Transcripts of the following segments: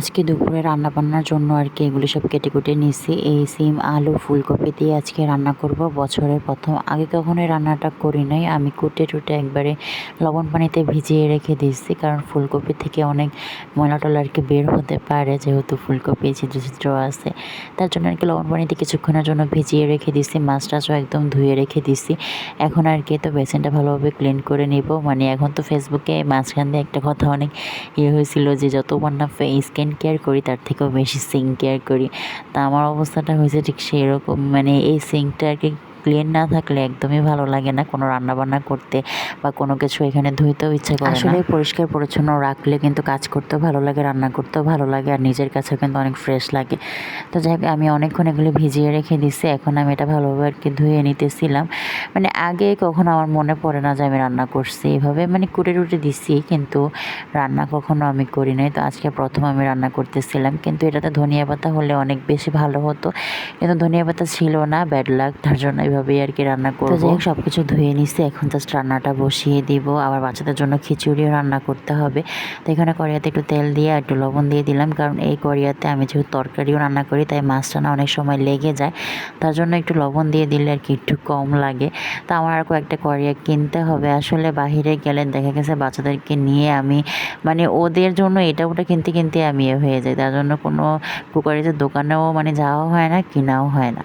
আজকে দুপুরে রান্না বান্নার জন্য আর কি এগুলো সব কেটে কুটে নিছি। এই সিম, আলু, ফুলকপি দিয়ে আজকে রান্না করব। বছরের প্রথম, আগে কখনোই রান্নাটা করি নাই। আমি কুটে টুটে একবারে লবণ পানিতে ভিজিয়ে রেখে দিয়েছি, কারণ ফুলকপি থেকে অনেক ময়লা টলা আর কি বের হতে পারে, যেহেতু ফুলকপি ছিদ্র ছিদ্র আছে। তার জন্য আর কি লবণ পানিতে কিছুক্ষণের জন্য ভিজিয়ে রেখে দিছি মাছ টাছও একদম ধুয়ে রেখে দিছি এখন আর কি তো বেসিনটা ভালোভাবে ক্লিন করে নিব। মানে এখন তো ফেসবুকে মাঝখান দিয়ে একটা কথা অনেক ইয়ে হয়েছিল যে যতবার না স্কিন কেয়ার করি, তার থেকেও বেশি সিঙ্ক কেয়ার করি। তা আমার অবস্থাটা হয়েছে ঠিক সেই রকম মানে এই সিঙ্কটা আর কি ক্লিন না থাকলে একদমই ভালো লাগে না কোনো রান্নাবান্না করতে বা কোনো কিছু এখানে ধুইতেও ইচ্ছে করে আসলে পরিষ্কার পরিচ্ছন্ন রাখলে কিন্তু কাজ করতেও ভালো লাগে, রান্না করতেও ভালো লাগে আর নিজের কাছেও কিন্তু অনেক ফ্রেশ লাগে। তো যাই হোক, আমি অনেকক্ষণ এগুলো ভিজিয়ে রেখে দিছি, এখন আমি এটা ভালোভাবে আর কি ধুয়ে নিতেছিলাম। মানে আগে কখনো আমার মনে পড়ে না যে আমি রান্না করছি এভাবে মানে কুটে টুটে দিছি কিন্তু রান্না কখনো আমি করি নাই। তো আজকে প্রথম আমি রান্না করতেছিলাম, কিন্তু এটাতে ধনিয়া পাতা হলে অনেক বেশি ভালো হতো। কিন্তু ধনিয়া পাতা ছিল না ব্যাড লাগ তার জন্য এইভাবেই আর কি রান্না করব। যাই হোক সব কিছু ধুয়ে নিছি। এখন জাস্ট রান্নাটা বসিয়ে দিব। আবার বাচ্চাদের জন্য খিচুড়িও রান্না করতে হবে। তো এখানে কড়িয়াতে একটু তেল দিয়ে আর একটু লবণ দিয়ে দিলাম। কারণ এই কড়িয়াতে আমি যেহেতু তরকারিও রান্না করি তাই মাছটা না অনেক সময় লেগে যায়। তার জন্য একটু লবণ দিয়ে দিলে আর কি একটু কম লাগে। তা আমার আর কয়েকটা কড়িয়া কিনতে হবে। আসলে বাহিরে গেলে দেখা গেছে বাচ্চাদেরকে নিয়ে আমি মানে ওদের জন্য এটা ওটা কিনতে কিনতে আমি হয়ে যাই। তার জন্য কোনো কুকারিজের দোকানেও মানে যাওয়া হয় না কেনাও হয় না।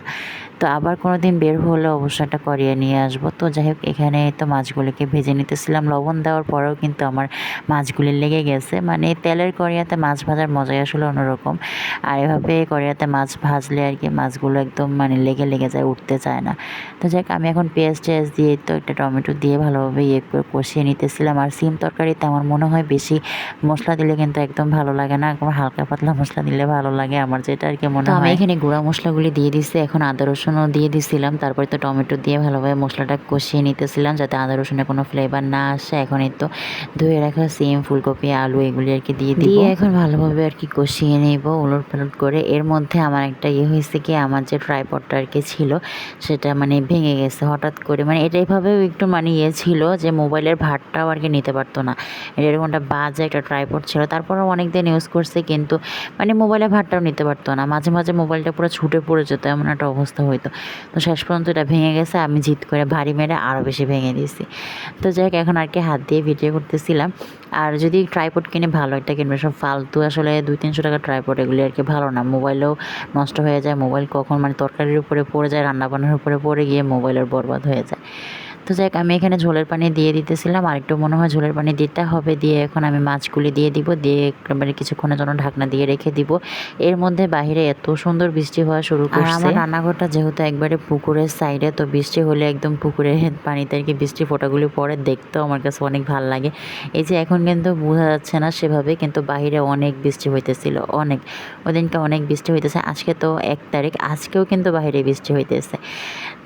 তো আবার কোনো দিন বের হলে অবশ্যই একটা করিয়ে নিয়ে আসব। তো যাই হোক এখানে তো মাছগুলিকে ভেজে নিতেছিলাম। লবণ দেওয়ার পরেও কিন্তু আমার মাছগুলি লেগে গেছে। মানে তেলের করিয়াতে মাছ ভাজার মজাই আসলে অন্যরকম। আর এভাবে করিয়াতে মাছ ভাজলে আর কি মাছগুলো একদম মানে লেগে লেগে যায় উঠতে চায় না। তো যাই হোক আমি এখন পেঁয়াজ টেয়াজ দিয়ে তো একটা টমেটো দিয়ে ভালোভাবে ইয়ে করে কষিয়ে নিতেছিলাম। আর সিম তরকারিতে আমার মনে হয় বেশি মশলা দিলে কিন্তু একদম ভালো লাগে না। হালকা পাতলা মশলা দিলে ভালো লাগে। আমার যেটা আর কি মনে হয় আমি এখানে গুঁড়া মশলাগুলি দিয়ে দিছি। এখন আদা রসুনও দিয়ে দিছিলাম তারপরে তো টমেটো দিয়ে ভালোভাবে মশলাটা কষিয়ে নিতেছিলাম যাতে আদা রসুনের কোনো ফ্লেভার না আসে। এখন এই তো ধুয়ে রাখা সিম ফুলকপি আলু এগুলি আর কি দিয়ে দিয়ে এখন ভালোভাবে আর কি কষিয়ে নেব উলট পালট করে। এর মধ্যে আমার একটা ইয়ে হয়েছে কি আমার যে ট্রাইপডটা আর কি ছিল সেটা মানে ভেঙে গেছে হঠাৎ করে। মানে এটা এইভাবেও একটু মানে ইয়ে ছিল যে মোবাইলের ভারটাও আর কি নিতে পারতো না। এটা এরকম একটা বাজে একটা ট্রাইপড ছিল। তারপরেও অনেক দিন ইউজ করছে কিন্তু মানে মোবাইলের ভারটাও নিতে পারতো না। মাঝে মাঝে মোবাইলটা পুরো ছুটে পড়ে যেত এমন একটা অবস্থা হইতো। তো শেষ পর্যন্ত এটা ভেঙে গেছে, আমি জিত করে ভারী মেরে আরও বেশি ভেঙে দিয়েছি। তো যাই হোক, এখন আর কি হাত দিয়ে ভিডিও করতেছিলাম। আর যদি ট্রাইপড কিনে ভালো একটা কিনবে সব ফালতু। আসলে দুই তিনশো টাকা ট্রাইপড এগুলি আর কি ভালো না। মোবাইলেও নষ্ট হয়ে যায়, মোবাইল কখন মানে তরকারির উপরে পড়ে যায়, রান্নাবান্নার উপরে পড়ে গিয়ে মোবাইলের বরবাদ হয়ে যায়। তো যাই আমি এখানে ঝোলের পানি দিয়ে দিতেছিলাম। আর একটু মনে হয় ঝোলের পানি দিতে হবে দিয়ে এখন আমি মাছগুলি দিয়ে দিব দিয়ে একেবারে কিছুক্ষণের জন্য ঢাকনা দিয়ে রেখে দিব। এর মধ্যে বাইরে এত সুন্দর বৃষ্টি হওয়া শুরু করছে। আমার রান্নাঘরটা যেহেতু একবারে পুকুরের সাইডে তো বৃষ্টি হলে একদম পুকুরের পানিতে আর কি বৃষ্টি ফোটাগুলি পড়ে। দেখতেও আমার কাছে অনেক ভালো লাগে। এই যে এখন কিন্তু বোঝা যাচ্ছে না সেভাবে কিন্তু বাইরে অনেক বৃষ্টি হইতেছিল অনেক। ওদিনকে অনেক বৃষ্টি হইতেছে আজকে তো এক তারিখ আজকেও কিন্তু বাইরে বৃষ্টি হইতেছে।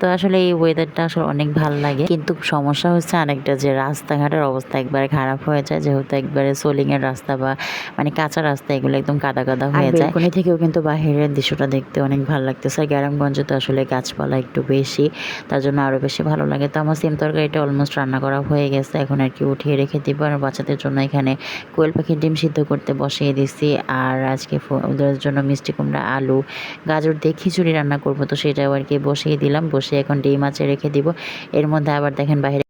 তো আসলে এই ওয়েদারটা আসলে অনেক ভালো লাগে। কিন্তু সমস্যা হচ্ছে আরেকটা যে রাস্তাঘাটের অবস্থা একবারে খারাপ হয়ে যায় যেহেতু একবারে সোলিংয়ের রাস্তা বা মানে কাঁচা রাস্তা এগুলো একদম কাদা কাদা হয়ে যায়। কোনি থেকেও কিন্তু বাহিরের দৃশ্যটা দেখতে অনেক ভালো লাগতেছে। গ্রামগঞ্জে তো আসলে গাছপালা একটু বেশি তার জন্য আরও বেশি ভালো লাগে। তো আমার সিম তরকারিটা অলমোস্ট রান্না করা হয়ে গেছে এখন আর কি উঠিয়ে রেখে দিব। আর বাচ্চাদের জন্য এখানে কোয়েল পাখির ডিম সিদ্ধ করতে বসিয়ে দিছি। আর আজকে ওদের জন্য মিষ্টি কুমড়া আলু গাজর দিয়ে খিচুড়ি রান্না করব তো সেটাও আর কি বসিয়ে দিলাম। বসে এখন ডিম আছে রেখে দিব। এর মধ্যে আবার দেখেন বাইরে।